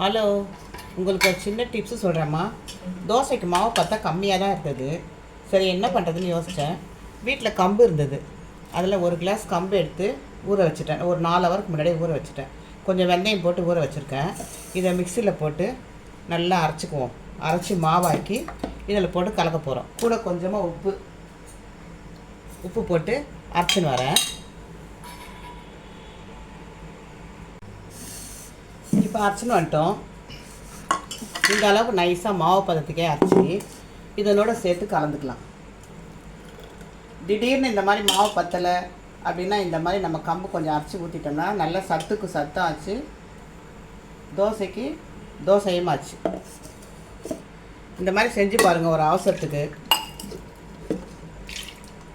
Hello உங்களுக்கு ஒரு சின்ன டிப்ஸு சொல்கிறேம்மா தோசைக்கு மாவு பார்த்தா கம்மியாக தான் இருந்தது. சரி என்ன பண்ணுறதுன்னு யோசித்தேன் வீட்டில் கம்பு இருந்தது. அதில் ஒரு கிளாஸ் கம்பு எடுத்து ஊற வச்சுட்டேன். ஒரு நாலு ஹவருக்கு முன்னாடியே ஊற வச்சுட்டேன். கொஞ்சம் வெந்தயம் போட்டு ஊற வச்சுருக்கேன். இதை மிக்சியில் போட்டு நல்லா அரைச்சிக்குவோம். அரைச்சி மாவாக்கி இதில் போட்டு கலக்க போகிறோம் கூட கொஞ்சமாக உப்பு. உப்பு போட்டு அரைச்சின்னு வரேன். இப்போ அரைச்சின்னு வந்துட்டோம். இந்த அளவுக்கு நைஸாக மாவு பதத்துக்கே அரைச்சி இதனோட சேர்த்து கலந்துக்கலாம். திடீர்னு இந்த மாதிரி மாவு பத்தலை அப்படின்னா இந்த மாதிரி நம்ம கம்பு கொஞ்சம் அரைச்சி ஊற்றிட்டோம்னா நல்லா சத்துக்கு சத்தாச்சு. தோசைக்கு தோசையும் ஆச்சு. இந்த மாதிரி செஞ்சு பாருங்கள் ஒரு அவசரத்துக்கு.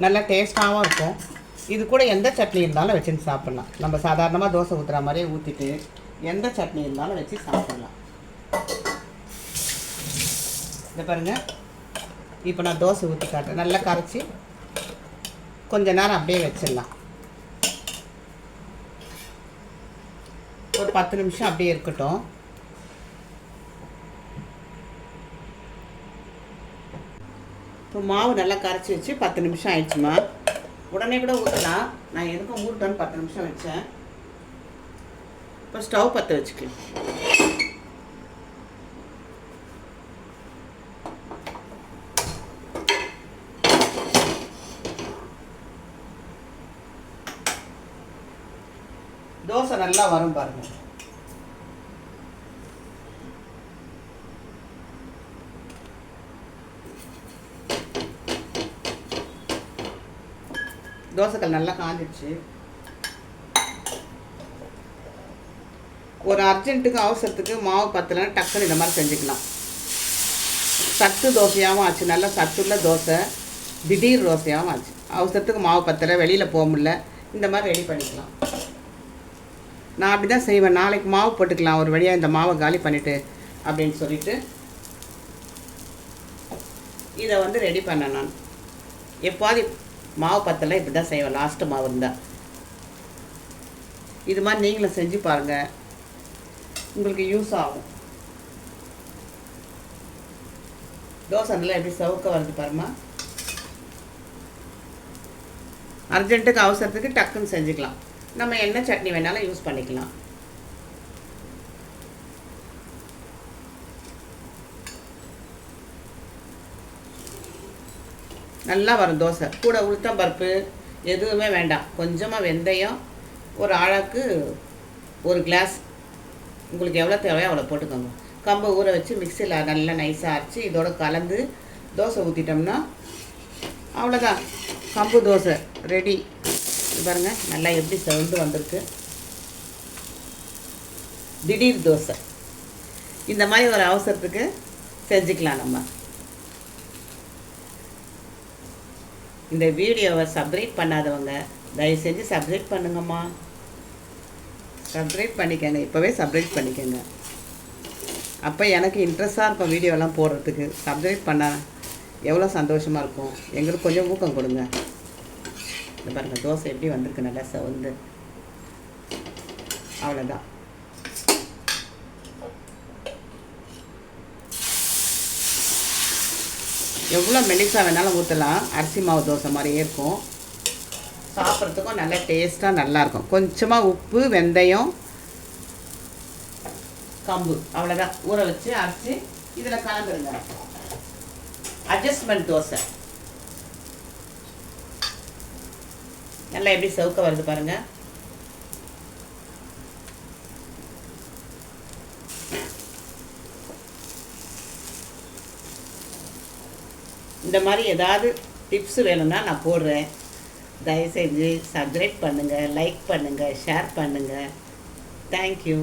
நல்லா டேஸ்ட்டாகவும் இருக்கும். இது கூட எந்த சட்னி இருந்தாலும் வச்சுன்னு சாப்பிட்லாம். நம்ம சாதாரணமாக தோசை ஊற்றுற மாதிரியே ஊற்றிட்டு எந்த சட்னி இருந்தாலும் வச்சு சாப்பிடலாம். இதை பாருங்கள் இப்போ நான் தோசை ஊற்றி காட்டுறேன். நல்லா கரைச்சி கொஞ்ச நேரம் அப்படியே வச்சிடலாம். ஒரு பத்து நிமிஷம் அப்படியே இருக்கட்டும். இப்போ மாவு நல்லா கரைச்சி வச்சு பத்து நிமிஷம் ஆயிடுச்சுமா. உடனே கூட ஊற்றலாம் நான் எதுக்கும் ஊட்டோன்னு பத்து நிமிஷம் வச்சேன். இப்போ ஸ்டவ் பற்ற வச்சுக்கலாம் தோசை நல்லா வரும் பாருங்க. தோசைக்கல் நல்லா காஞ்சிடுச்சு. ஒரு அர்ஜென்ட்டுக்கு அவசரத்துக்கு மாவு பத்தலைன்னா டக்குன்னு இந்த மாதிரி செஞ்சுக்கலாம். சத்து தோசையாகவும் ஆச்சு. நல்லா சத்துள்ள தோசை. திடீர் தோசையாகவும் ஆச்சு. அவசரத்துக்கு மாவு பத்தலை வெளியில் போக முடியல. இந்த மாதிரி ரெடி பண்ணிக்கலாம். நான் அப்படி தான் செய்வேன். நாளைக்கு மாவு போட்டுக்கலாம். ஒரு வழியாக இந்த மாவை காலி பண்ணிவிட்டு அப்படின்னு சொல்லிட்டு இதை வந்து ரெடி பண்ணேன் நான். எப்போது மாவு பத்தலை இப்படி தான் செய்வேன். லாஸ்ட்டு மாவு இருந்தால் இது மாதிரி நீங்களும் செஞ்சு பாருங்கள் உங்களுக்கு யூஸ் ஆகும். தோசை நல்லா எப்படி சவுக்க வருது பாருமா அர்ஜென்ட்டுக்கு அவசரத்துக்கு டக்குன்னு செஞ்சுக்கலாம். நம்ம என்ன சட்னி வேணாலும் யூஸ் பண்ணிக்கலாம். நல்லா வரும் தோசை. கூட உளுத்தம் பருப்பு எதுவுமே வேண்டாம். கொஞ்சமாக வெந்தயம் ஒரு ஆழாக்கு ஒரு கிளாஸ் உங்களுக்கு எவ்வளோ தேவையோ அவ்வளோ போட்டுக்கோங்க. கம்பை ஊற வச்சு மிக்சியில் நல்லா நைஸாக அரைச்சி இதோட கலந்து தோசை ஊற்றிட்டோம்னா அவ்வளோதான். கம்பு தோசை ரெடி பாருங்கள் நல்லா எப்படி செவந்து வந்திருக்கு. திடீர் தோசை. இந்த மாதிரி ஒரு அவசரத்துக்கு செஞ்சுக்கலாம் நம்ம. இந்த வீடியோவை சப்ஸ்கிரைப் பண்ணாதவங்க தயவு செஞ்சு சப்ஸ்கிரைப் பண்ணுங்கம்மா. சப்ஸ்கிரைப் பண்ணிக்கோங்க. இப்போவே சப்ஸ்கிரைப் பண்ணிக்கோங்க. அப்போ எனக்கு இன்ட்ரெஸ்டாக இருக்கும் வீடியோலாம் போடுறதுக்கு சப்ஸ்கிரைப் பண்ணால் எவ்வளோ சந்தோஷமாக இருக்கும்? எங்களுக்கு கொஞ்சம் ஊக்கம் கொடுங்க. இந்த பாருங்க தோசை எப்படி வந்திருக்கு? நல்லா செவந்து. அவ்வளோதான் எவ்வளோ மெலிசாக வேணாலும் ஊற்றலாம் அரிசி மாவு தோசை மாதிரியே இருக்கும். சாப்பிட்றதுக்கும் நல்லா டேஸ்ட்டாக நல்லாயிருக்கும். கொஞ்சமாக உப்பு வெந்தயம் கம்பு அவ்வளோதான் ஊற வச்சு அரைச்சி இதில் கலந்துருங்க. அட்ஜஸ்ட்மெண்ட் தோசை. நல்லா எப்படி சவுக்க வருது பாருங்கள் இந்த மாதிரி ஏதாவது டிப்ஸ் வேணும்னா நான் போடுறேன். தயவுசெஞ்சு சப்ஸ்கிரைப் பண்ணுங்கள் லைக் பண்ணுங்கள் ஷேர் பண்ணுங்கள் தேங்க்யூ